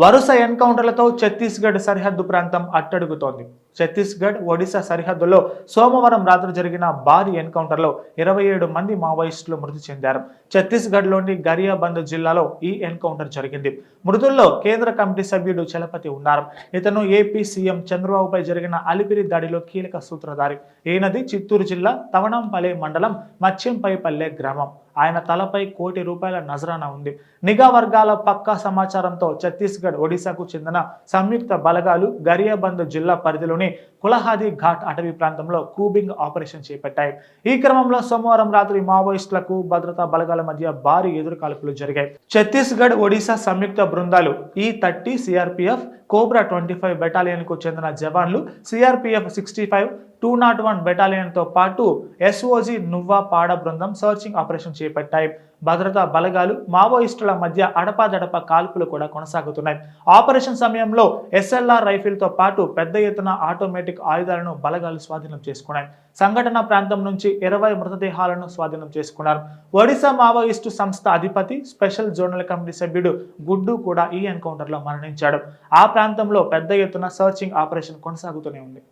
వరుస ఎన్కౌంటర్లతో ఛత్తీస్గఢ్ సరిహద్దు ప్రాంతం అట్టడుగుతోంది. ఛత్తీస్గఢ్ ఒడిశా సరిహద్దులో సోమవారం రాత్రి జరిగిన భారీ ఎన్కౌంటర్లో ఇరవై ఏడు మంది మావోయిస్టులు మృతి చెందారు. ఛత్తీస్గఢ్లోని గరియాబంద్ జిల్లాలో ఈ ఎన్కౌంటర్ జరిగింది. మృతుల్లో కేంద్ర కమిటీ సభ్యుడు చలపతి ఉన్నారు. ఇతను ఏపీ సీఎం చంద్రబాబుపై జరిగిన అలిపిరి దాడిలో కీలక సూత్రధారి. ఈయనది చిత్తూరు జిల్లా తవణంపల్లి మండలం మత్స్యంపైపల్లె గ్రామం. ఆయన తలపై కోటి రూపాయల నజరానా ఉంది. నిఘా వర్గాల పక్కా సమాచారంతో ఛత్తీస్గఢ్ ఒడిశాకు చెందిన సంయుక్త బలగాలు గరియాబంద్ జిల్లా పరిధిలోని కులహాది ఘాట్ అటవీ ప్రాంతంలో కూబింగ్ ఆపరేషన్ చేపట్టాయి. ఈ క్రమంలో సోమవారం రాత్రి మావోయిస్టులకు భద్రతా బలగాల మధ్య భారీ ఎదురుకాల్పులు జరిగాయి. ఛత్తీస్గఢ్ ఒడిశా సంయుక్త బృందాలు ఈ thirty CRPF COBRA twenty five బెటాలియన్కు చెందిన జవాన్లు CRPF sixty five two not one బెటాలియన్తో పాటు ఎస్ఓజి నువ్వా పాడ బృందం సర్చింగ్ ఆపరేషన్ చేపట్టాయి. భద్రతా బలగాలు మావోయిస్టుల మధ్య అడపాదడప కాల్పులు కూడా కొనసాగుతున్నాయి. ఆపరేషన్ సమయంలో ఎస్ఎల్ఆర్ రైఫిల్తో పాటు పెద్ద ఎత్తున ఆటోమేటిక్ ఆయుధాలను బలగాలు స్వాధీనం చేసుకున్నాయి. సంఘటన ప్రాంతం నుంచి ఇరవై మృతదేహాలను స్వాధీనం చేసుకున్నారు. ఒడిశా మావోయిస్టు సంస్థ అధిపతి స్పెషల్ జోనల్ కమిటీ సభ్యుడు గుడ్డు కూడా ఈ ఎన్కౌంటర్లో మరణించాడు. ఆ ప్రాంతంలో పెద్ద ఎత్తున సర్చింగ్ ఆపరేషన్ కొనసాగుతూనే ఉంది.